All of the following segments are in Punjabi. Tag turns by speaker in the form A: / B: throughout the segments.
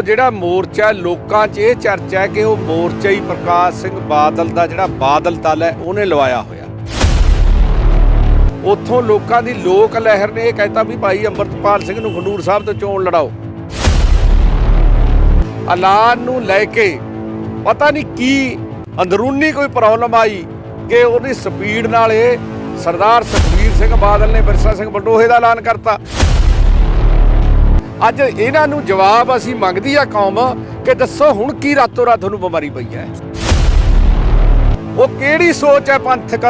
A: ਉਹ ਜਿਹੜਾ ਮੋਰਚਾ ਲੋਕਾਂ 'ਚ ਇਹ ਚਰਚਾ ਹੈ ਕਿ ਉਹ ਮੋਰਚਾ ਹੀ ਪ੍ਰਕਾਸ਼ ਸਿੰਘ ਬਾਦਲ ਦਾ ਜਿਹੜਾ ਬਾਦਲ ਦਲ ਹੈ, ਉਹਨੇ ਲਵਾਇਆ ਹੋਇਆ। ਉੱਥੋਂ ਲੋਕਾਂ ਦੀ ਲੋਕ ਲਹਿਰ ਨੇ ਇਹ ਕਹਿਤਾ ਵੀ ਭਾਈ ਅੰਮ੍ਰਿਤਪਾਲ ਸਿੰਘ ਨੂੰ ਖੰਡੂਰ ਸਾਹਿਬ ਤੋਂ ਚੋਣ ਲੜਾਓ। ਐਲਾਨ ਨੂੰ ਲੈ ਕੇ ਪਤਾ ਨਹੀਂ ਕੀ ਅੰਦਰੂਨੀ ਕੋਈ ਪ੍ਰੋਬਲਮ ਆਈ ਕਿ ਉਹਦੀ ਸਪੀਡ ਨਾਲ ਇਹ ਸਰਦਾਰ ਸੁਖਬੀਰ ਸਿੰਘ ਬਾਦਲ ਨੇ ਬਿਰਸਾ ਸਿੰਘ ਬਟੋਹੇ ਦਾ ਐਲਾਨ ਕਰਤਾ। ਅੱਜ ਇਹਨਾਂ ਨੂੰ ਜਵਾਬ ਅਸੀਂ ਮੰਗਦੀ ਆ ਕੌਮ ਕਿ ਦੱਸੋ ਹੁਣ ਕੀ ਰਾਤੋਂ ਰਾਤ ਤੁਹਾਨੂੰ ਬਿਮਾਰੀ ਪਈ ਹੈ। ਉਹ ਕਿਹੜੀ ਸੋਚ ਹੈ ਪੰਥਕ?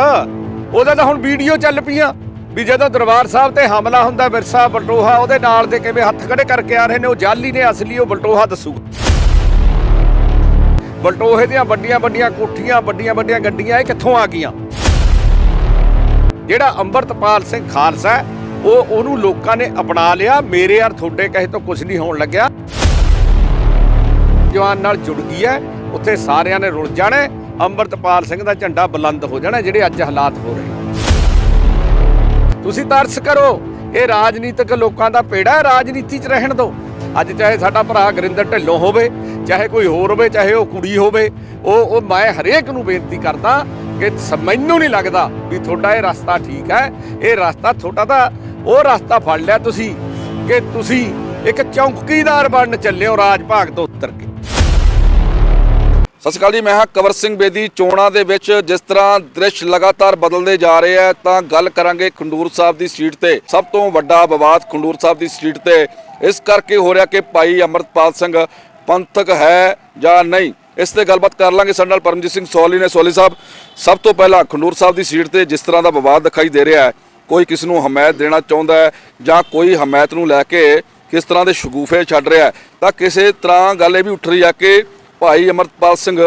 A: ਉਹਦਾ ਤਾਂ ਹੁਣ ਵੀਡੀਓ ਚੱਲ ਪਈਆਂ ਵੀ ਜਦੋਂ ਦਰਬਾਰ ਸਾਹਿਬ ਤੇ ਹਮਲਾ ਹੁੰਦਾ ਵਿਰਸਾ ਬਲਟੋਹਾ ਉਹਦੇ ਨਾਲ ਦੇ ਕਿਵੇਂ ਹੱਥ ਖੜੇ ਕਰਕੇ ਆ ਰਹੇ ਨੇ, ਉਹ ਜਾਲੀ ਨੇ ਅਸਲੀ ਉਹ ਬਲਟੋਹਾ ਦੱਸੂਗਾ ਬਲਟੋਹੇ ਦੀਆਂ ਵੱਡੀਆਂ ਵੱਡੀਆਂ ਕੋਠੀਆਂ, ਵੱਡੀਆਂ ਵੱਡੀਆਂ ਗੱਡੀਆਂ ਇਹ ਕਿੱਥੋਂ ਆ ਗਈਆਂ? ਜਿਹੜਾ ਅੰਮ੍ਰਿਤਪਾਲ ਸਿੰਘ ਖਾਲਸਾ ਉਹ ਉਹਨੂੰ ਲੋਕਾਂ ਨੇ ਅਪਣਾ ਲਿਆ। ਮੇਰੇ ਯਾਰ ਤੁਹਾਡੇ ਕਹੇ ਤੋਂ ਕੁਝ ਨਹੀਂ ਹੋਣ ਲੱਗਿਆ। ਜਵਾਨ ਨਾਲ ਜੁੜ ਗਈ ਹੈ। ਉੱਥੇ ਸਾਰਿਆਂ ਨੇ ਰੁਲ ਜਾਣਾ ਅੰਮ੍ਰਿਤਪਾਲ ਸਿੰਘ ਦਾ ਝੰਡਾ ਬੁਲੰਦ ਹੋ ਜਾਣਾ ਜਿਹੜੇ ਅੱਜ ਹਾਲਾਤ ਹੋ ਰਹੇ ਤੁਸੀਂ ਤਰਸ ਕਰੋ, ਇਹ ਰਾਜਨੀਤਿਕ ਲੋਕਾਂ ਦਾ ਪੇੜਾ ਹੈ। ਰਾਜਨੀਤੀ 'ਚ ਰਹਿਣ ਦਿਓ। ਅੱਜ ਚਾਹੇ ਸਾਡਾ ਭਰਾ ਗੁਰਿੰਦਰ ਢਿੱਲੋਂ ਹੋਵੇ, ਚਾਹੇ ਕੋਈ ਹੋਰ ਹੋਵੇ, ਚਾਹੇ ਉਹ ਕੁੜੀ ਹੋਵੇ, ਉਹ ਉਹ ਮੈਂ ਹਰੇਕ ਨੂੰ ਬੇਨਤੀ ਕਰਦਾ ਕਿ ਮੈਨੂੰ ਨਹੀਂ ਲੱਗਦਾ ਵੀ ਤੁਹਾਡਾ ਇਹ ਰਸਤਾ ਠੀਕ ਹੈ। ਇਹ ਰਸਤਾ ਤੁਹਾਡਾ ਤਾਂ ਉਹ ਰਸਤਾ ਫੜ ਲਿਆ ਤੁਸੀਂ ਕਿ ਤੁਸੀਂ ਇੱਕ ਚੌਕੀਦਾਰ ਬਣਨ ਚੱਲੇ ਹੋ ਰਾਜ ਭਾਗ ਤੋਂ ਉਤਰ ਕੇ।
B: ਸਤਿ ਸ਼੍ਰੀ ਅਕਾਲ ਜੀ, ਮੈਂ ਹਾਂ ਕਵਰ ਸਿੰਘ ਬੇਦੀ। ਚੋਣਾਂ ਦੇ ਵਿੱਚ ਜਿਸ ਤਰ੍ਹਾਂ ਦ੍ਰਿਸ਼ ਲਗਾਤਾਰ ਬਦਲਦੇ ਜਾ ਰਹੇ ਆ, ਤਾਂ ਗੱਲ ਕਰਾਂਗੇ ਖੰਡੂਰ ਸਾਹਿਬ ਦੀ ਸੀਟ ਤੇ। ਸਭ ਤੋਂ ਵੱਡਾ ਵਿਵਾਦ ਖੰਡੂਰ ਸਾਹਿਬ ਦੀ ਸੀਟ ਤੇ। ਇਸ ਕਰਕੇ ਹੋ ਰਿਹਾ ਕਿ ਭਾਈ ਅਮਰਤਪਾਲ ਸਿੰਘ ਪੰਥਕ ਹੈ ਜਾਂ ਨਹੀਂ, ਇਸ ਤੇ ਗੱਲਬਾਤ ਕਰ ਲਾਂਗੇ। ਸਾਡੇ ਨਾਲ ਪਰਮਜੀਤ ਸਿੰਘ ਸੋਲੀ ਨੇ। ਸੋਲੀ ਸਾਹਿਬ, ਸਭ ਤੋਂ ਪਹਿਲਾਂ ਖੰਡੂਰ ਸਾਹਿਬ ਦੀ ਸੀਟ ਤੇ ਜਿਸ ਤਰ੍ਹਾਂ ਦਾ ਵਿਵਾਦ ਦਿਖਾਈ ਦੇ ਰਿਹਾ ਹੈ ਕੋਈ ਕਿਸ ਨੂੰ ਹਮਾਇਤ ਦੇਣਾ ਚਾਹੁੰਦਾ ਹੈ ਜਾਂ ਕੋਈ ਹਮਾਇਤ ਨੂੰ ਲੈ ਕੇ ਕਿਸ ਤਰ੍ਹਾਂ ਦੇ ਸ਼ਗੂਫੇ ਛੱਡ ਰਿਹਾ ਤਾਂ ਕਿਸੇ ਤਰ੍ਹਾਂ ਗੱਲ ਇਹ ਵੀ ਉੱਠ ਰਹੀ ਹੈ ਕਿ ਭਾਈ ਅਮਰਤਪਾਲ ਸਿੰਘ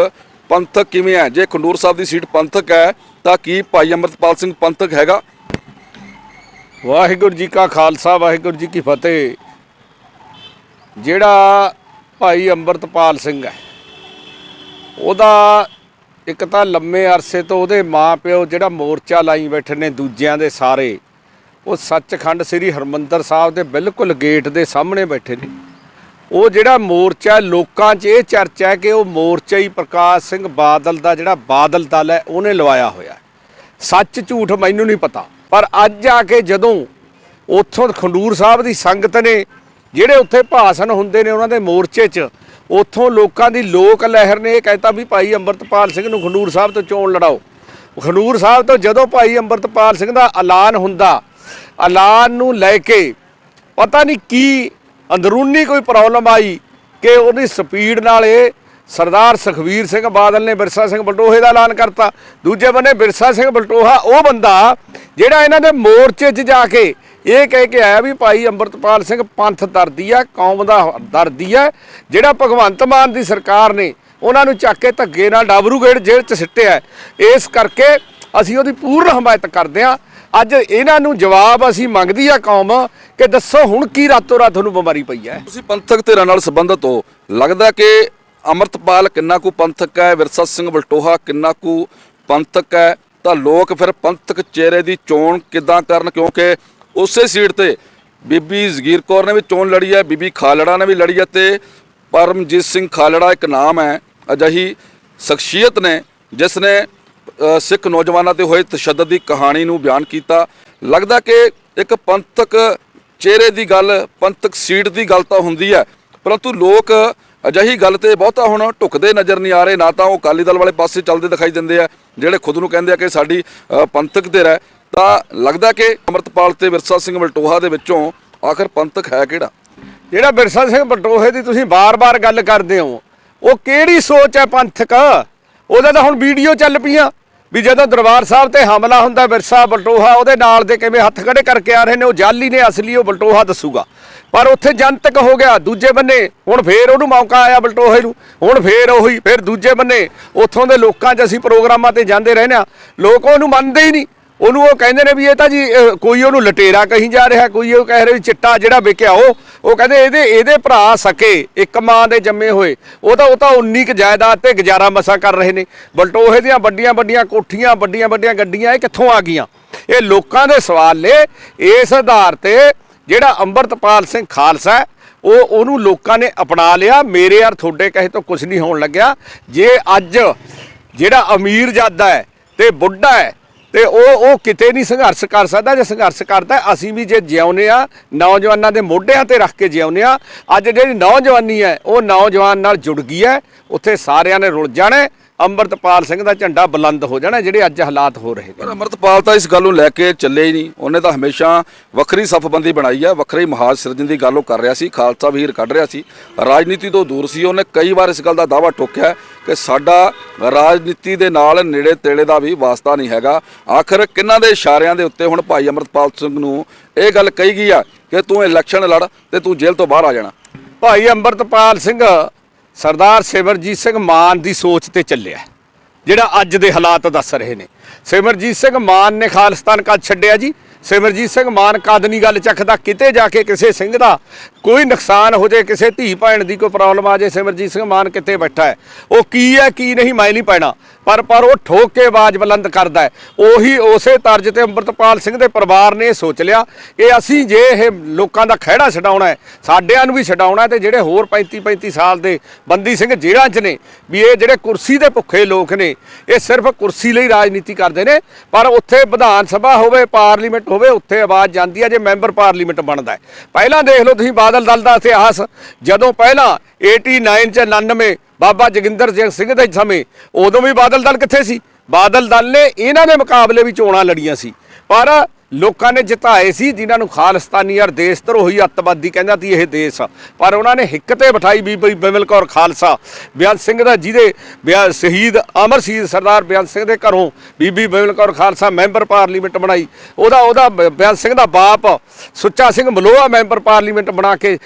B: ਪੰਥਕ ਕਿਵੇਂ ਹੈ? ਜੇ ਖੰਡੂਰ ਸਾਹਿਬ ਦੀ ਸੀਟ ਪੰਥਕ ਹੈ, ਤਾਂ ਕੀ ਭਾਈ ਅਮਰਤਪਾਲ ਸਿੰਘ ਪੰਥਕ ਹੈਗਾ?
A: ਵਾਹਿਗੁਰੂ ਜੀ ਕਾ ਖਾਲਸਾ, ਵਾਹਿਗੁਰੂ ਜੀ ਕੀ ਫਤਿਹ। ਜਿਹੜਾ ਭਾਈ ਅੰਮ੍ਰਿਤਪਾਲ ਸਿੰਘ ਹੈ, ਉਹਦਾ ਇੱਕ ਤਾਂ ਲੰਮੇ ਅਰਸੇ ਤੋਂ ਉਹਦੇ ਮਾਪਿਓ ਜਿਹੜਾ ਮੋਰਚਾ ਲਾਈ ਬੈਠੇ ਨੇ ਦੂਜਿਆਂ ਦੇ ਸਾਰੇ, ਉਹ ਸੱਚਖੰਡ ਸ੍ਰੀ ਹਰਮੰਦਰ ਸਾਹਿਬ ਦੇ ਬਿਲਕੁਲ ਗੇਟ ਦੇ ਸਾਹਮਣੇ ਬੈਠੇ ਨੇ। ਉਹ ਜਿਹੜਾ ਮੋਰਚਾ ਲੋਕਾਂ 'ਚ ਇਹ ਚਰਚਾ ਹੈ ਕਿ ਉਹ ਮੋਰਚਾ ਹੀ ਪ੍ਰਕਾਸ਼ ਸਿੰਘ ਬਾਦਲ ਦਾ ਜਿਹੜਾ ਬਾਦਲ ਦਲ ਹੈ, ਉਹਨੇ ਲਵਾਇਆ ਹੋਇਆ ਸੱਚ ਝੂਠ ਮੈਨੂੰ ਨਹੀਂ ਪਤਾ, ਪਰ ਅੱਜ ਆ ਕੇ ਜਦੋਂ ਉੱਥੋਂ ਖੰਡੂਰ ਸਾਹਿਬ ਦੀ ਸੰਗਤ ਨੇ, ਜਿਹੜੇ ਉੱਥੇ ਭਾਸ਼ਣ ਹੁੰਦੇ ਨੇ ਉਹਨਾਂ ਦੇ ਮੋਰਚੇ 'ਚ ਉੱਥੋਂ ਲੋਕਾਂ ਦੀ ਲੋਕ ਲਹਿਰ ਨੇ ਇਹ ਕਹਿਤਾ ਵੀ ਭਾਈ ਅੰਮ੍ਰਿਤਪਾਲ ਸਿੰਘ ਨੂੰ ਖੰਡੂਰ ਸਾਹਿਬ ਤੋਂ ਚੋਣ ਲੜਾਓ। ਖੰਡੂਰ ਸਾਹਿਬ ਤੋਂ ਜਦੋਂ ਭਾਈ ਅੰਮ੍ਰਿਤਪਾਲ ਸਿੰਘ ਦਾ ਐਲਾਨ ਹੁੰਦਾ, ਐਲਾਨ ਨੂੰ ਲੈ ਕੇ ਪਤਾ ਨਹੀਂ ਕੀ ਅੰਦਰੂਨੀ ਕੋਈ ਪ੍ਰੋਬਲਮ ਆਈ ਕਿ ਉਹਦੀ ਸਪੀਡ ਨਾਲ ਇਹ ਸਰਦਾਰ ਸੁਖਬੀਰ ਸਿੰਘ ਬਾਦਲ ਨੇ ਬਿਰਸਾ ਸਿੰਘ ਬਲਟੋਹੇ ਦਾ ਐਲਾਨ ਕਰਤਾ। ਦੂਜੇ ਬੰਨੇ ਬਿਰਸਾ ਸਿੰਘ ਬਲਟੋਹਾ, ਉਹ ਬੰਦਾ ਜਿਹੜਾ ਇਹਨਾਂ ਦੇ ਮੋਰਚੇ 'ਚ ਜਾ ਕੇ ਇਹ ਕਹਿ ਕੇ ਆਇਆ ਵੀ ਭਾਈ ਅੰਮ੍ਰਿਤਪਾਲ ਸਿੰਘ ਪੰਥ ਦਰਦੀ ਆ, ਕੌਮ ਦਾ ਦਰਦੀ ਆ, ਜਿਹੜਾ ਭਗਵੰਤ ਮਾਨ ਦੀ ਸਰਕਾਰ ਨੇ ਉਹਨਾਂ ਨੂੰ ਚੱਕ ਕੇ ਧੱਗੇ ਨਾਲ ਡਾਬਰੂਗੇਟ ਜੇਲ੍ਹ 'ਚ ਸਿੱਟਿਆ ਇਸ ਕਰਕੇ ਅਸੀਂ ਉਹਦੀ ਪੂਰਨ ਹਮਾਇਤ ਕਰਦੇ ਆ ਅੱਜ ਇਹਨਾਂ ਨੂੰ ਜਵਾਬ ਅਸੀਂ ਮੰਗਦੀ ਆ ਕੌਮ ਕਿ ਦੱਸੋ ਹੁਣ ਕੀ ਰਾਤੋਂ ਰਾਤ ਤੁਹਾਨੂੰ ਬਿਮਾਰੀ ਪਈ ਹੈ।
B: ਤੁਸੀਂ ਪੰਥਕ ਧਿਰਾਂ ਨਾਲ ਸੰਬੰਧਿਤ ਹੋ। ਲੱਗਦਾ ਕਿ ਅਮਰਤਪਾਲ ਕਿੰਨਾ ਕੁ ਪੰਥਕ ਹੈ, ਵਿਰਸਾ ਸਿੰਘ ਬਲਟੋਹਾ ਕਿੰਨਾ ਕੁ ਪੰਥਕ ਹੈ, ਤਾਂ ਲੋਕ ਫਿਰ ਪੰਥਕ ਚਿਹਰੇ ਦੀ ਚੋਣ ਕਿੱਦਾਂ ਕਰਨ, ਕਿਉਂਕਿ ਉਸੇ ਸੀਟ ਤੇ ਬੀਬੀ ਜ਼ਗੀਰ ਕੌਰ ਨੇ ਵੀ ਚੋਣ ਲੜੀ ਹੈ, ਬੀਬੀ ਖਾਲੜਾ ਨੇ ਵੀ ਲੜੀ ਹੈ ਤੇ ਪਰਮਜੀਤ ਸਿੰਘ ਖਾਲੜਾ ਇੱਕ ਨਾਮ ਹੈ, ਅਜਿਹੀ ਸ਼ਖਸੀਅਤ ਨੇ ਜਿਸ ਨੇ ਸਿੱਖ ਨੌਜਵਾਨਾਂ ਤੇ ਹੋਏ ਤਸ਼ੱਦਦ ਦੀ ਕਹਾਣੀ ਨੂੰ ਬਿਆਨ ਕੀਤਾ। ਲੱਗਦਾ ਕਿ ਇੱਕ ਪੰਥਕ ਚਿਹਰੇ ਦੀ ਗੱਲ, ਪੰਥਕ ਸੀਟ ਦੀ ਗੱਲ ਤਾਂ ਹੁੰਦੀ ਹੈ, ਪਰੰਤੂ ਲੋਕ ਅਜਿਹੀ ਗੱਲ ਤੇ ਬਹੁਤਾ ਹੁਣ ਢੁਕਦੇ ਨਜ਼ਰ ਨਹੀਂ ਆ ਰਹੇ, ਨਾ ਤਾਂ ਉਹ ਅਕਾਲੀ ਦਲ ਵਾਲੇ ਪਾਸੇ ਚੱਲਦੇ ਦਿਖਾਈ ਦਿੰਦੇ ਆ, ਜਿਹੜੇ ਖੁਦ ਨੂੰ ਕਹਿੰਦੇ ਆ ਕਿ ਸਾਡੀ ਪੰਥਕ ਧਿਰ ਹੈ। ਤਾਂ ਲੱਗਦਾ ਕਿ ਅਮਰਤਪਾਲ ਤੇ ਵਿਰਸਾ ਸਿੰਘ ਵਲਟੋਹਾ ਦੇ ਵਿੱਚੋਂ ਆਖਰ ਪੰਥਕ ਹੈ ਕਿਹੜਾ?
A: ਜਿਹੜਾ ਬਿਰਸਾ ਸਿੰਘ ਬਟੋਹੇ ਦੀ ਤੁਸੀਂ ਬਾਰ-ਬਾਰ ਗੱਲ ਕਰਦੇ ਹੋ, ਉਹ ਕਿਹੜੀ ਸੋਚ ਹੈ ਪੰਥਕ? ਉਹਦਾ ਤਾਂ ਹੁਣ ਵੀਡੀਓ ਚੱਲ ਪਈਆਂ ਵੀ ਜਦੋਂ ਦਰਬਾਰ ਸਾਹਿਬ ਤੇ ਹਮਲਾ ਹੁੰਦਾ, ਬਿਰਸਾ ਬਲਟੋਹਾ ਉਹਦੇ ਨਾਲ ਦੇ ਕਿਵੇਂ ਹੱਥ ਖੜੇ ਕਰਕੇ ਆ ਰਹੇ ਨੇ, ਉਹ ਜਾਲੀ ਨੇ ਅਸਲੀ ਉਹ ਬਲਟੋਹਾ ਦੱਸੂਗਾ। ਪਰ ਉੱਥੇ ਜਨਤਕ ਹੋ ਗਿਆ, ਦੂਜੇ ਬੰਨੇ ਹੁਣ ਫੇਰ ਉਹਨੂੰ ਮੌਕਾ ਆਇਆ ਬਲਟੋਹੇ ਨੂੰ, ਹੁਣ ਫੇਰ ਉਹੀ, ਫੇਰ ਦੂਜੇ ਬੰਨੇ, ਉੱਥੋਂ ਦੇ ਲੋਕਾਂ 'ਚ ਅਸੀਂ ਪ੍ਰੋਗਰਾਮਾਂ ਤੇ ਜਾਂਦੇ ਰਹਿੰਦੇ ਆ ਲੋਕ ਉਹਨੂੰ ਮੰਨਦੇ ਹੀ ਨਹੀਂ। ਉਹਨੂੰ ਉਹ ਕਹਿੰਦੇ ਨੇ ਵੀ ਇਹ ਤਾਂ ਜੀ ਕੋਈ ਉਹਨੂੰ ਲਟੇਰਾ ਕਹੀ ਜਾ ਰਿਹਾ, ਕੋਈ ਉਹ ਕਹਿ ਰਿਹਾ ਵੀ ਚਿੱਟਾ ਜਿਹੜਾ ਵਿਕਿਆ ਉਹ ਉਹ ਕਹਿੰਦੇ ਇਹਦੇ ਇਹਦੇ ਭਰਾ ਸਕੇ, ਇੱਕ ਮਾਂ ਦੇ ਜੰਮੇ ਹੋਏ। ਉਹ ਤਾਂ ਉਹ ਤਾਂ 19 ਕ ਜਾਇਦਾਦ ਤੇ ਗੁਜ਼ਾਰਾ ਮਸਾ ਕਰ ਰਹੇ ਨੇ। ਬਲਟੋਹੇ ਦੀਆਂ ਵੱਡੀਆਂ ਵੱਡੀਆਂ ਕੋਠੀਆਂ, ਵੱਡੀਆਂ ਵੱਡੀਆਂ ਗੱਡੀਆਂ ਇਹ ਕਿੱਥੋਂ ਆ ਗਈਆਂ? ਇਹ ਲੋਕਾਂ ਦੇ ਸਵਾਲ ਨੇ। ਇਸ ਆਧਾਰ ਤੇ ਜਿਹੜਾ ਅੰਮ੍ਰਿਤਪਾਲ ਸਿੰਘ ਖਾਲਸਾ ਉਹ, ਉਹਨੂੰ ਲੋਕਾਂ ਨੇ ਅਪਣਾ ਲਿਆ। ਮੇਰੇ ਯਾਰ ਤੁਹਾਡੇ ਕਹੇ ਤੋਂ ਕੁਝ ਨਹੀਂ ਹੋਣ ਲੱਗਿਆ। ਜੇ ਅੱਜ ਜਿਹੜਾ ਅਮੀਰ ਜਾਦਾ ਹੈ ਤੇ ਬੁੱਢਾ ਹੈ ਤੇ ਉਹ ਉਹ ਕਿਤੇ ਨਹੀਂ ਸੰਘਰਸ਼ ਕਰ ਸਕਦਾ, ਜੇ ਸੰਘਰਸ਼ ਕਰਦਾ, ਅਸੀਂ ਵੀ ਜੇ ਜਿਉਂਦੇ ਆ ਨੌਜਵਾਨਾਂ ਦੇ ਮੋਢਿਆਂ ਤੇ ਰੱਖ ਕੇ ਜਿਉਂਦੇ ਆ ਅੱਜ ਜਿਹੜੀ ਨੌਜਵਾਨੀ ਹੈ, ਉਹ ਨੌਜਵਾਨ ਨਾਲ ਜੁੜ ਗਈ ਹੈ, ਉੱਥੇ ਸਾਰਿਆਂ ਨੇ ਰੁਲ ਜਾਣਾ ਅੰਮ੍ਰਿਤਪਾਲ ਸਿੰਘ ਦਾ ਝੰਡਾ ਬੁਲੰਦ ਹੋ ਜਾਣਾ ਜਿਹੜੇ ਅੱਜ ਹਾਲਾਤ ਹੋ ਰਹੇ ਨੇ।
B: ਪਰ ਅਮਰਤਪਾਲ ਤਾਂ ਇਸ ਗੱਲ ਨੂੰ ਲੈ ਕੇ ਚੱਲੇ ਹੀ ਨਹੀਂ। ਉਹਨੇ ਤਾਂ ਹਮੇਸ਼ਾ ਵੱਖਰੀ ਸਫਬੰਦੀ ਬਣਾਈ ਹੈ ਵੱਖਰੀ ਮਹਾਜ ਸਿਰਜਣ ਦੀ ਗੱਲ ਉਹ ਕਰ ਰਿਹਾ ਸੀ ਖਾਲਸਾ ਵੀਰ ਕੱਢ ਰਿਹਾ ਸੀ। ਰਾਜਨੀਤੀ ਤੋਂ ਦੂਰ ਸੀ ਉਹਨੇ ਕਈ ਵਾਰ ਇਸ ਗੱਲ ਦਾ ਦਾਅਵਾ ਠੋਕਿਆ ਕਿ ਸਾਡਾ ਰਾਜਨੀਤੀ ਦੇ ਨਾਲ ਨੇੜੇ ਤੇੜੇ ਦਾ ਵੀ ਵਾਸਤਾ ਨਹੀਂ ਹੈਗਾ। ਆਖਰ ਕਿੰਨਾਂ ਦੇ ਇਸ਼ਾਰਿਆਂ ਦੇ ਉੱਤੇ ਹੁਣ ਭਾਈ ਅਮਰਤਪਾਲ ਸਿੰਘ ਨੂੰ ਇਹ ਗੱਲ ਕਹੀ ਗਈ ਆ ਕਿ ਤੂੰ ਇਲੈਕਸ਼ਨ ਲੜ ਤੇ ਤੂੰ ਜੇਲ੍ਹ ਤੋਂ ਬਾਹਰ ਆ ਜਾਣਾ?
A: ਭਾਈ ਅੰਮ੍ਰਿਤਪਾਲ ਸਿੰਘ ਸਰਦਾਰ ਸਿਮਰਜੀਤ ਸਿੰਘ ਮਾਨ ਦੀ ਸੋਚ ਤੇ ਚੱਲਿਆ ਜਿਹੜਾ ਅੱਜ ਦੇ ਹਾਲਾਤ ਦੱਸ ਰਹੇ ਨੇ। ਸਿਮਰਜੀਤ ਸਿੰਘ ਮਾਨ ਨੇ ਖਾਲਿਸਤਾਨ ਕਦ ਛੱਡਿਆ ਜੀ। ਸਿਮਰਜੀਤ ਸਿੰਘ ਮਾਨ ਕਦ ਨਹੀਂ ਗੱਲ ਚੱਕਦਾ, ਕਿਤੇ ਜਾ ਕੇ ਕਿਸੇ ਸਿੰਘ ਦਾ ਕੋਈ ਨੁਕਸਾਨ ਹੋ ਜਾਏ ਕਿਸੇ ਧੀ ਭੈਣ ਦੀ ਕੋਈ ਪ੍ਰੋਬਲਮ ਆ ਜਾਏ ਸਿਮਰਜੀਤ ਸਿੰਘ ਮਾਨ ਕਿੱਥੇ ਬੈਠਾ ਹੈ? ਉਹ ਕੀ ਹੈ, ਕੀ ਨਹੀਂ, ਮੈਂ ਨਹੀਂ ਪੈਣਾ। ਪਰ ਪਰ ਉਹ ਠੋਕ ਕੇ ਆਵਾਜ਼ ਬੁਲੰਦ ਕਰਦਾ ਹੈ। ਉਹੀ ਉਸੇ ਤਰਜ ਤੇ ਅੰਮ੍ਰਿਤਪਾਲ ਸਿੰਘ ਦੇ ਪਰਿਵਾਰ ਨੇ ਇਹ ਸੋਚ ਲਿਆ ਕਿ ਅਸੀਂ ਜੇ ਇਹ ਲੋਕਾਂ ਦਾ ਖਹਿੜਾ ਛਡਾਉਣਾ ਹੈ, ਸਾਡਿਆਂ ਨੂੰ ਵੀ ਛਡਾਉਣਾ ਹੈ ਤੇ ਜਿਹੜੇ ਹੋਰ 35 35 ਸਾਲ ਦੇ ਬੰਦੀ ਸਿੰਘ ਜੇਲ੍ਹਾਂ 'ਚ ਨੇ, ਵੀ ਇਹ ਜਿਹੜੇ ਕੁਰਸੀ ਦੇ ਭੁੱਖੇ ਲੋਕ ਨੇ, ਇਹ ਸਿਰਫ ਕੁਰਸੀ ਲਈ ਰਾਜਨੀਤੀ ਕਰਦੇ ਨੇ, ਪਰ ਉੱਥੇ ਵਿਧਾਨ ਸਭਾ ਹੋਵੇ, ਪਾਰਲੀਮੈਂਟ ਹੋਵੇ, ਉੱਥੇ ਆਵਾਜ਼ ਜਾਂਦੀ ਹੈ ਜੇ ਮੈਂਬਰ ਪਾਰਲੀਮੈਂਟ ਬਣਦਾ ਪਹਿਲਾਂ ਦੇਖ ਲਓ ਤੁਸੀਂ ਬਾਦਲ ਦਲ ਦਾ ਇਤਿਹਾਸ। ਜਦੋਂ ਪਹਿਲਾਂ 89 ਚ 99 ਬਾਬਾ ਜੋਗਿੰਦਰ ਸਿੰਘ ਸਿੰਘ ਦੇ ਸਮੇਂ, ਉਦੋਂ ਵੀ ਬਾਦਲ ਦਲ ਕਿੱਥੇ ਸੀ? ਬਾਦਲ ਦਲ ਨੇ ਇਹਨਾਂ ਦੇ ਮੁਕਾਬਲੇ ਵੀ ਚੋਣਾਂ ਲੜੀਆਂ ਸੀ। ਪਰ ਲੋਕਾਂ ਨੇ ਜਿਤਾਏ ਸੀ, ਜਿਨ੍ਹਾਂ ਨੂੰ ਖਾਲਿਸਤਾਨੀ ਔਰ ਦੇਸ਼ ਧਰੋਹੀ ਅੱਤਵਾਦੀ ਕਹਿੰਦਾ ਸੀ ਇਹ ਦੇਸ਼ ਪਰ ਉਹਨਾਂ ਨੇ ਹਿੱਕ ਤੇ ਬਿਠਾਈ ਬੀਬੀ ਬਿਮਲ ਕੌਰ ਖਾਲਸਾ। ਬਿਆਨ ਸਿੰਘ ਦਾ ਜਿਹਦੇ ਬਿਆਨ ਸ਼ਹੀਦ ਅਮਰ ਸ਼ਹੀਦ ਸਰਦਾਰ ਬਿਆਨ ਸਿੰਘ ਦੇ ਘਰੋਂ ਬੀਬੀ ਬਿਮਲ ਕੌਰ ਖਾਲਸਾ ਮੈਂਬਰ ਪਾਰਲੀਮੈਂਟ ਬਣਾਈ। ਉਹਦਾ ਉਹਦਾ ਬ- ਬਿਆਨ ਸਿੰਘ ਦਾ ਬਾਪ ਸੁੱਚਾ ਸਿੰਘ ਮਲੋਆ ਮੈਂਬਰ ਪਾਰਲੀਮੈਂਟ ਬਣਾ ਕੇ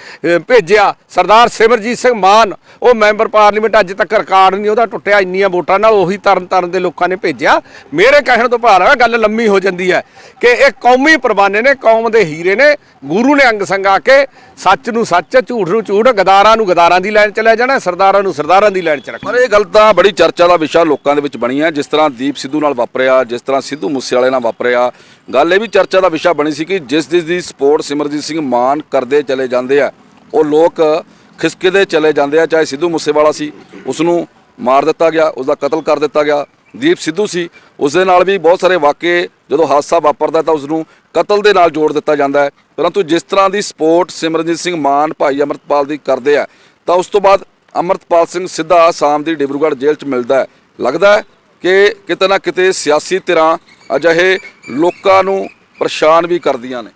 A: ਭੇਜਿਆ। ਸਰਦਾਰ ਸਿਮਰਜੀਤ ਸਿੰਘ ਮਾਨ, ਉਹ ਮੈਂਬਰ ਪਾਰਲੀਮੈਂਟ ਅੱਜ ਤੱਕ ਰਿਕਾਰਡ ਨਹੀਂ, ਉਹਦਾ ਟੁੱਟਿਆ ਇੰਨੀਆਂ ਵੋਟਾਂ ਨਾਲ ਉਹੀ ਤਰਨ ਤਾਰਨ ਦੇ ਲੋਕਾਂ ਨੇ ਭੇਜਿਆ। ਮੇਰੇ ਕਹਿਣ ਤੋਂ ਭਾਰ ਗੱਲ ਲੰਮੀ ਹੋ ਜਾਂਦੀ ਹੈ ਕਿ ਇਹ ਕੌਮੀ ਪਰਵਾਨੇ ਨੇ, ਕੌਮ ਦੇ ਹੀਰੇ ਨੇ, ਗੁਰੂ ਨੇ ਅੰਗ ਸੰਗਾ ਕੇ ਸੱਚ ਨੂੰ ਸੱਚ, ਝੂਠ ਨੂੰ ਝੂਠ, ਗਦਾਰਾਂ ਨੂੰ ਗਦਾਰਾਂ ਦੀ ਲਾਈਨ ਚ ਲੈ ਜਾਣਾ, ਸਰਦਾਰਾਂ ਨੂੰ ਸਰਦਾਰਾਂ ਦੀ ਲਾਈਨ ਚ ਰੱਖਣਾ।
B: ਪਰ ਇਹ ਗੱਲ ਤਾਂ ਬੜੀ ਚਰਚਾ ਦਾ ਵਿਸ਼ਾ ਲੋਕਾਂ ਦੇ ਵਿੱਚ ਬਣੀ ਹੈ, ਜਿਸ ਤਰ੍ਹਾਂ ਦੀਪ ਸਿੱਧੂ ਨਾਲ ਵਾਪਰਿਆ, ਜਿਸ ਤਰ੍ਹਾਂ ਸਿੱਧੂ ਮੂਸੇਵਾਲੇ ਨਾਲ ਵਾਪਰਿਆ। ਗੱਲ ਇਹ ਵੀ ਚਰਚਾ ਦਾ ਵਿਸ਼ਾ ਬਣੀ ਸੀ ਕਿ ਜਿਸ ਜਿਸ ਦੀ ਸਪੋਰਟ ਸਿਮਰਜੀਤ ਸਿੰਘ ਮਾਨ ਕਰਦੇ ਚਲੇ ਜਾਂਦੇ ਆ, ਉਹ ਲੋਕ ਖਿਸਕਦੇ ਚਲੇ ਜਾਂਦੇ ਆ, ਚਾਹੇ ਸਿੱਧੂ ਮੂਸੇਵਾਲਾ ਸੀ ਉਸ ਨੂੰ ਮਾਰ ਦਿੱਤਾ ਗਿਆ ਉਸ ਦਾ ਕਤਲ ਕਰ ਦਿੱਤਾ ਗਿਆ। ਦੀਪ ਸਿੱਧੂ ਸੀ ਉਸ ਦੇ ਨਾਲ ਵੀ ਬਹੁਤ ਸਾਰੇ ਵਾਕਿਏ ਜਦੋਂ ਹਾਦਸਾ ਵਾਪਰਦਾ ਤਾਂ ਉਸ ਨੂੰ ਕਤਲ ਦੇ ਨਾਲ ਜੋੜ ਦਿੱਤਾ ਜਾਂਦਾ ਹੈ। ਪਰੰਤੂ ਜਿਸ ਤਰ੍ਹਾਂ ਦੀ ਸਪੋਰਟ ਸਿਮਰਨਜੀਤ ਸਿੰਘ ਮਾਨ ਭਾਈ ਅਮਰਤਪਾਲ ਦੀ ਕਰਦੇ ਆ, ਤਾਂ ਉਸ ਤੋਂ ਬਾਅਦ ਅਮਰਤਪਾਲ ਸਿੰਘ ਸਿੱਧਾ ਆਸਾਮ ਦੀ ਡਿਬਰੂਗੜ੍ਹ ਜੇਲ੍ਹ 'ਚ ਮਿਲਦਾ ਹੈ। ਲੱਗਦਾ ਹੈ ਕਿ ਕਿਤੇ ਨਾ ਕਿਤੇ ਸਿਆਸੀ ਧਿਰਾਂ ਅਜਿਹੇ ਲੋਕਾਂ ਨੂੰ ਪਰੇਸ਼ਾਨ ਵੀ ਕਰਦੀਆਂ ਨੇ।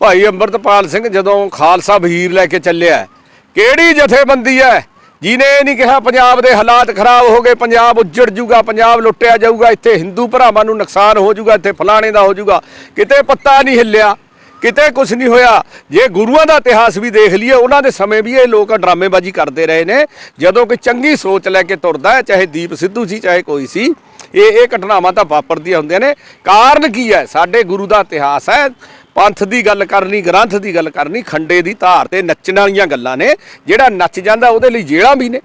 A: ਭਾਈ ਅੰਮ੍ਰਿਤਪਾਲ ਸਿੰਘ ਜਦੋਂ ਖਾਲਸਾ ਵਹੀਰ ਲੈ ਕੇ ਚੱਲਿਆ ਕਿਹੜੀ ਜਥੇਬੰਦੀ ਹੈ? ਜਿਨੇ ਇਹ ਨਹੀਂ ਕਿਹਾ ਪੰਜਾਬ ਦੇ ਹਾਲਾਤ ਖਰਾਬ ਹੋ ਗਏ, ਪੰਜਾਬ ਉੱਜੜ ਜੂਗਾ, ਪੰਜਾਬ ਲੁੱਟਿਆ ਜਾਊਗਾ, ਇੱਥੇ ਹਿੰਦੂ ਭਰਾਵਾਂ ਨੂੰ ਨੁਕਸਾਨ ਹੋ ਜਾਊਗਾ ਇੱਥੇ ਫਲਾਣੇ ਦਾ ਹੋ ਜਾਊਗਾ ਕਿਤੇ ਪੱਤਾ ਨਹੀਂ ਹਿੱਲਿਆ, ਕਿਤੇ ਕੁਝ ਨਹੀਂ ਹੋਇਆ। ਜੇ ਗੁਰੂਆਂ ਦਾ ਇਤਿਹਾਸ ਵੀ ਦੇਖ ਲਈਏ, ਉਹਨਾਂ ਦੇ ਸਮੇਂ ਵੀ ਇਹ ਲੋਕ ਡਰਾਮੇਬਾਜ਼ੀ ਕਰਦੇ ਰਹੇ ਨੇ। ਜਦੋਂ ਕੋਈ ਚੰਗੀ ਸੋਚ ਲੈ ਕੇ ਤੁਰਦਾ ਹੈ, ਚਾਹੇ ਦੀਪ ਸਿੱਧੂ ਸੀ, ਚਾਹੇ ਕੋਈ ਸੀ, ਇਹ ਇਹ ਘਟਨਾਵਾਂ ਤਾਂ ਵਾਪਰਦੀਆਂ ਹੁੰਦੀਆਂ ਨੇ। ਕਾਰਨ ਕੀ ਹੈ? ਸਾਡੇ ਗੁਰੂ ਦਾ ਇਤਿਹਾਸ ਹੈ ਪੰਥ ਦੀ ਗੱਲ ਕਰਨੀ, ਗ੍ਰੰਥ ਦੀ ਗੱਲ ਕਰਨੀ, ਖੰਡੇ ਦੀ ਧਾਰ ਤੇ ਨੱਚਣ ਵਾਲੀਆਂ ਗੱਲਾਂ ਨੇ। ਜਿਹੜਾ ਨੱਚ ਜਾਂਦਾ ਉਹਦੇ ਲਈ ਜੇੜਾਂ ਵੀ ਨੇ।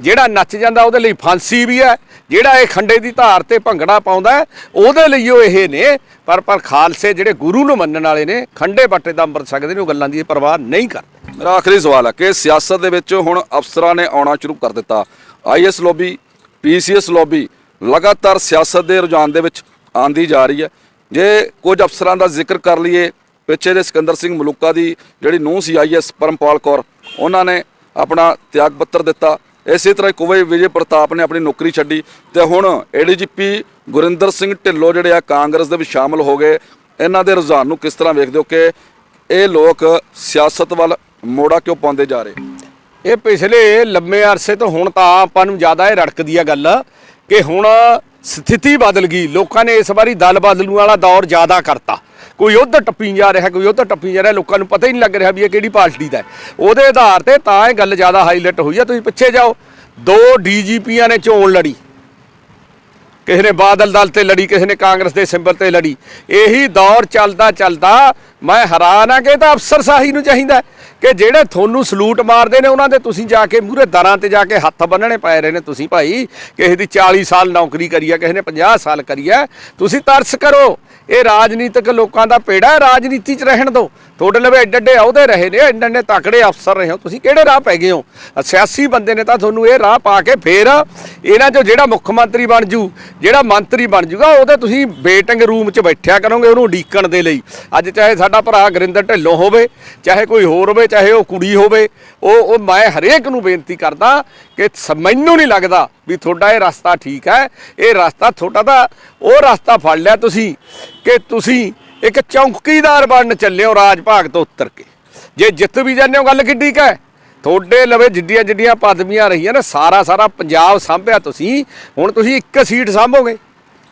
A: ਜਿਹੜਾ ਨੱਚ ਜਾਂਦਾ ਉਹਦੇ ਲਈ ਫਾਂਸੀ ਵੀ ਹੈ। ਜਿਹੜਾ ਇਹ ਖੰਡੇ ਦੀ ਧਾਰ ਤੇ ਭੰਗੜਾ ਪਾਉਂਦਾ ਉਹਦੇ ਲਈ ਉਹ ਇਹ ਨੇ। ਪਰ ਪਰ ਖਾਲਸੇ ਜਿਹੜੇ ਗੁਰੂ ਨੂੰ ਮੰਨਣ ਵਾਲੇ ਨੇ, ਖੰਡੇ ਬੱਟੇ ਦਾ ਅੰਮ੍ਰਿਤ ਸਕਦੇ ਨੇ, ਉਹ ਗੱਲਾਂ ਦੀ ਪਰਵਾਹ ਨਹੀਂ ਕਰਦੇ
B: ਮੇਰਾ ਆਖਰੀ ਸਵਾਲ ਹੈ ਕਿ ਸਿਆਸਤ ਦੇ ਵਿੱਚ ਹੁਣ ਅਫਸਰਾਂ ਨੇ ਆਉਣਾ ਸ਼ੁਰੂ ਕਰ ਦਿੱਤਾ। ਆਈਐਸ ਲੌਬੀ ਪੀਸੀਐਸ ਲੋਬੀ ਲਗਾਤਾਰ ਸਿਆਸਤ ਦੇ ਰੁਝਾਨ ਦੇ ਵਿੱਚ ਆਂਦੀ ਜਾ ਰਹੀ ਹੈ। ਜੇ ਕੁਝ ਅਫਸਰਾਂ ਦਾ ਜ਼ਿਕਰ ਕਰ ਲਈਏ, ਪਿੱਛੇ ਦੇ ਸਿਕੰਦਰ ਸਿੰਘ ਮਲੂਕਾ ਦੀ ਜਿਹੜੀ ਨੂੰਹ ਸੀ ਆਈਐਸ ਪਰਮਪਾਲ ਕੌਰ, ਉਹਨਾਂ ਨੇ ਆਪਣਾ ਤਿਆਗ ਪੱਤਰ ਦਿੱਤਾ। ਇਸੇ ਤਰ੍ਹਾਂ ਕੁਵੇ ਵਿਜੇ ਪ੍ਰਤਾਪ ਨੇ ਆਪਣੀ ਨੌਕਰੀ ਛੱਡੀ ਤੇ ਹੁਣ ਏਡੀਜੀਪੀ ਗੁਰਿੰਦਰ ਸਿੰਘ ਢਿੱਲੋਂ ਜਿਹੜੇ ਆ ਕਾਂਗਰਸ ਦੇ ਵਿੱਚ ਸ਼ਾਮਲ ਹੋ ਗਏ। ਇਹਨਾਂ ਦੇ ਰੁਝਾਨ ਨੂੰ ਕਿਸ ਤਰ੍ਹਾਂ ਵੇਖਦੇ ਹੋ ਕਿ ਇਹ ਲੋਕ ਸਿਆਸਤ ਵੱਲ ਮੋੜਾ ਕਿਉਂ ਪਾਉਂਦੇ ਜਾ ਰਹੇ?
A: ਇਹ ਪਿਛਲੇ ਲੰਮੇ ਅਰਸੇ ਤੋਂ ਹੁਣ ਤਾਂ ਆਪਾਂ ਨੂੰ ਜ਼ਿਆਦਾ ਇਹ ਰੜਕਦੀ ਆ ਗੱਲ ਕਿ ਹੁਣ ਸਥਿਤੀ ਬਦਲ ਗਈ। ਲੋਕਾਂ ਨੇ ਇਸ ਵਾਰੀ ਦਲ ਬਦਲੂ ਵਾਲਾ ਦੌਰ ਜ਼ਿਆਦਾ ਕਰਤਾ। ਕੋਈ ਉਧਰ ਟੱਪੀ ਜਾ ਰਿਹਾ, ਕੋਈ ਉਧਰ ਟੱਪੀ ਜਾ ਰਿਹਾ, ਲੋਕਾਂ ਨੂੰ ਪਤਾ ਹੀ ਨਹੀਂ ਲੱਗ ਰਿਹਾ ਵੀ ਇਹ ਕਿਹੜੀ ਪਾਰਟੀ ਦਾ ਹੈ। ਉਹਦੇ ਆਧਾਰ ਤੇ ਤਾਂ ਇਹ ਗੱਲ ਜ਼ਿਆਦਾ ਹਾਈਲਾਈਟ ਹੋਈ ਆ। ਤੁਸੀਂ ਪਿੱਛੇ ਜਾਓ। ਦੋ ਡੀਜੀਪੀਆਂ ਨੇ ਚੋਣ ਲੜੀ। ਕਿਸੇ ਨੇ ਬਾਦਲ ਦਲ ਤੇ ਲੜੀ, ਕਿਸੇ ਨੇ ਕਾਂਗਰਸ ਦੇ ਸਿੰਬਲ ਤੇ ਲੜੀ। ਇਹੀ ਦੌਰ ਚੱਲਦਾ ਚੱਲਦਾ ਮੈਂ ਹੈਰਾਨ ਆ ਕਿ ਇਹ ਤਾਂ ਅਫਸਰਸ਼ਾਹੀ ਨੂੰ ਚਾਹੀਦਾ ਕਿ ਜਿਹੜੇ ਤੁਹਾਨੂੰ ਸਲੂਟ ਮਾਰਦੇ ਨੇ ਉਹਨਾਂ ਦੇ ਤੁਸੀਂ ਜਾ ਕੇ ਮੂਹਰੇ ਦਰਾਂ ਤੇ ਜਾ ਕੇ ਹੱਥ ਬੰਨਣੇ ਪੈ ਰਹੇ ਨੇ ਤੁਸੀਂ ਭਾਈ ਕਿਸੇ ਦੀ 40 ਸਾਲ ਨੌਕਰੀ ਕਰੀ ਆ, ਕਿਸੇ ਨੇ 50 ਸਾਲ ਕਰੀ ਆ। ਤੁਸੀਂ ਤਰਸ ਕਰੋ। ਇਹ ਰਾਜਨੀਤਿਕ ਲੋਕਾਂ ਦਾ ਪੇੜਾ ਹੈ, ਰਾਜਨੀਤੀ 'ਚ ਰਹਿਣ ਦਿਓ। ਤੁਹਾਡੇ ਲਵੇ ਐਡੇ ਐਡੇ ਅਹੁਦੇ ਰਹੇ ਨੇ, ਐਡੇ ਐਡੇ ਤਕੜੇ ਅਫਸਰ ਰਹੇ ਹੋ। ਤੁਸੀਂ ਕਿਹੜੇ ਰਾਹ ਪੈ ਗਏ ਹੋ? ਸਿਆਸੀ ਬੰਦੇ ਨੇ ਤਾਂ ਤੁਹਾਨੂੰ ਇਹ ਰਾਹ ਪਾ ਕੇ ਫੇਰ ਇਹਨਾਂ 'ਚੋਂ ਜਿਹੜਾ ਮੁੱਖ ਮੰਤਰੀ ਬਣ ਜੂ, ਜਿਹੜਾ ਮੰਤਰੀ ਬਣ ਜੂਗਾ, ਉਹਦੇ ਤੁਸੀਂ ਵੇਟਿੰਗ ਰੂਮ 'ਚ ਬੈਠਿਆ ਕਰੋਗੇ ਉਹਨੂੰ ਉਡੀਕਣ ਦੇ ਲਈ। ਅੱਜ ਚਾਹੇ ਸਾਡਾ ਭਰਾ ਗੁਰਿੰਦਰ ਢਿੱਲੋਂ ਹੋਵੇ, ਚਾਹੇ ਕੋਈ ਹੋਰ ਹੋਵੇ ਚਾਹੇ ਉਹ ਕੁੜੀ ਹੋਵੇ, ਉਹ ਉਹ ਮੈਂ ਹਰੇਕ ਨੂੰ ਬੇਨਤੀ ਕਰਦਾ ਕਿ ਮੈਨੂੰ ਨਹੀਂ ਲੱਗਦਾ ਵੀ ਤੁਹਾਡਾ ਇਹ ਰਸਤਾ ਠੀਕ ਹੈ। ਇਹ ਰਸਤਾ ਤੁਹਾਡਾ ਤਾਂ, ਉਹ ਰਸਤਾ ਫੜ ਲਿਆ ਤੁਸੀਂ ਕਿ ਤੁਸੀਂ ਇੱਕ ਚੌਂਕੀਦਾਰ ਬਣਨ ਚੱਲੇ ਹੋ ਰਾਜ ਭਾਗ ਤੋਂ ਉੱਤਰ ਕੇ। ਜੇ ਜਿੱਤ ਵੀ ਜਾਂਦੇ ਹੋ, ਗੱਲ ਕਿੱਡੀ ਕੁ ਤੁਹਾਡੇ ਲਵੇ ਜਿੱਡੀਆਂ ਜਿੱਡੀਆਂ ਪਦਵੀਆਂ ਰਹੀਆਂ ਨੇ ਸਾਰਾ ਸਾਰਾ ਪੰਜਾਬ ਸਾਂਭਿਆ ਤੁਸੀਂ, ਹੁਣ ਤੁਸੀਂ ਇੱਕ ਸੀਟ ਸਾਂਭੋਗੇ।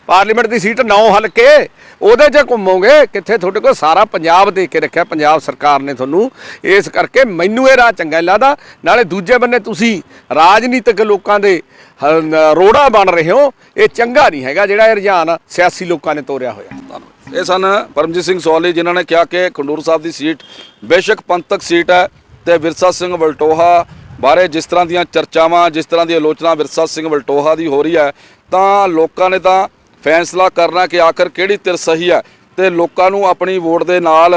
A: ਪਾਰਲੀਮੈਂਟ ਦੀ ਸੀਟ 9 ਹਲਕੇ, ਉਹਦੇ 'ਚ ਘੁੰਮੋਗੇ, ਕਿੱਥੇ ਤੁਹਾਡੇ ਕੋਲ ਸਾਰਾ ਪੰਜਾਬ ਦੇ ਕੇ ਰੱਖਿਆ, ਪੰਜਾਬ ਸਰਕਾਰ ਨੇ ਤੁਹਾਨੂੰ। ਇਸ ਕਰਕੇ ਮੈਨੂੰ ਇਹ ਰਾਹ ਚੰਗਾ ਲੱਗਦਾ। ਨਾਲੇ ਦੂਜੇ ਬੰਨੇ ਤੁਸੀਂ ਰਾਜਨੀਤਿਕ ਲੋਕਾਂ ਦੇ ਹ- ਰੋੜਾ ਬਣ ਰਹੇ ਹੋ। ਇਹ ਚੰਗਾ ਨਹੀਂ ਹੈਗਾ ਜਿਹੜਾ ਇਹ ਰੁਝਾਨ ਸਿਆਸੀ ਲੋਕਾਂ ਨੇ ਤੋਰਿਆ ਹੋਇਆ।
B: ਇਹ ਸਨ ਪਰਮਜੀਤ ਸਿੰਘ ਸੋਲੀ ਜਿਨ੍ਹਾਂ ਨੇ ਕਿਹਾ ਕਿ ਖੰਡੂਰ ਸਾਹਿਬ ਦੀ ਸੀਟ ਬੇਸ਼ੱਕ ਪੰਥਕ ਸੀਟ ਹੈ ਤੇ ਵਿਰਸਾ ਸਿੰਘ ਵਲਟੋਹਾ ਬਾਰੇ ਜਿਸ ਤਰ੍ਹਾਂ ਦੀਆਂ ਚਰਚਾਵਾਂ, ਜਿਸ ਤਰ੍ਹਾਂ ਦੀ ਆਲੋਚਨਾ ਵਿਰਸਾ ਸਿੰਘ ਵਲਟੋਹਾ ਦੀ ਹੋ ਰਹੀ ਹੈ, ਤਾਂ ਲੋਕਾਂ ਨੇ ਤਾਂ ਫੈਸਲਾ ਕਰਨਾ ਕਿ ਆਖਰ ਕਿਹੜੀ ਧਿਰ ਸਹੀ ਹੈ ਤੇ ਲੋਕਾਂ ਨੂੰ ਆਪਣੀ ਵੋਟ ਦੇ ਨਾਲ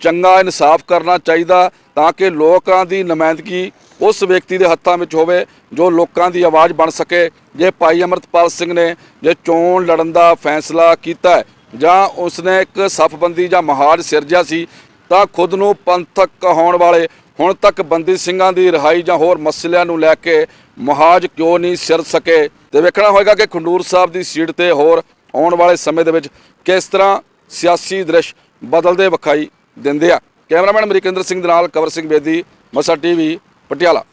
B: ਚੰਗਾ ਇਨਸਾਫ ਕਰਨਾ ਚਾਹੀਦਾ ਤਾਂ ਕਿ ਲੋਕਾਂ ਦੀ ਨੁਮਾਇੰਦਗੀ ਉਸ ਵਿਅਕਤੀ ਦੇ ਹੱਥਾਂ ਵਿੱਚ ਹੋਵੇ ਜੋ ਲੋਕਾਂ ਦੀ ਆਵਾਜ਼ ਬਣ ਸਕੇ। ਜੇ ਭਾਈ ਅਮਰਤਪਾਲ ਸਿੰਘ ਨੇ ਜੇ ਚੋਣ ਲੜਨ ਦਾ ਫੈਸਲਾ ਕੀਤਾ ਜਾਂ ਉਸਨੇ ਇੱਕ ਸਫਬੰਦੀ ਜਾਂ ਮਹਾਜ ਸਿਰਜਿਆ ਸੀ ਤਾਂ ਖੁਦ ਨੂੰ ਪੰਥਕ ਕਹਾਉਣ ਵਾਲੇ ਹੁਣ ਤੱਕ ਬੰਦੀ ਸਿੰਘਾਂ ਦੀ ਰਿਹਾਈ ਜਾਂ ਹੋਰ ਮਸਲਿਆਂ ਨੂੰ ਲੈ ਕੇ ਮੁਹਾਜ ਕਿਉਂ ਨਹੀਂ ਸਿਰ ਸਕੇ ਤੇ ਵੇਖਣਾ ਹੋਏਗਾ ਕਿ ਖੰਡੂਰ ਸਾਹਿਬ ਦੀ ਸੀਟ ਤੇ ਹੋਰ ਆਉਣ ਵਾਲੇ ਸਮੇਂ ਦੇ ਵਿੱਚ ਕਿਸ ਤਰ੍ਹਾਂ ਸਿਆਸੀ ਦ੍ਰਿਸ਼ ਬਦਲਦੇ ਵਿਖਾਈ ਦਿੰਦੇ ਆ। ਕੈਮਰਾਮੈਨ ਅਮਰੀਕੇਂਦਰ ਸਿੰਘ ਦੇ ਨਾਲ ਕਵਰ ਸਿੰਘ ਬੇਦੀ, ਮਸਾ ਟੀਵੀ, ਪਟਿਆਲਾ।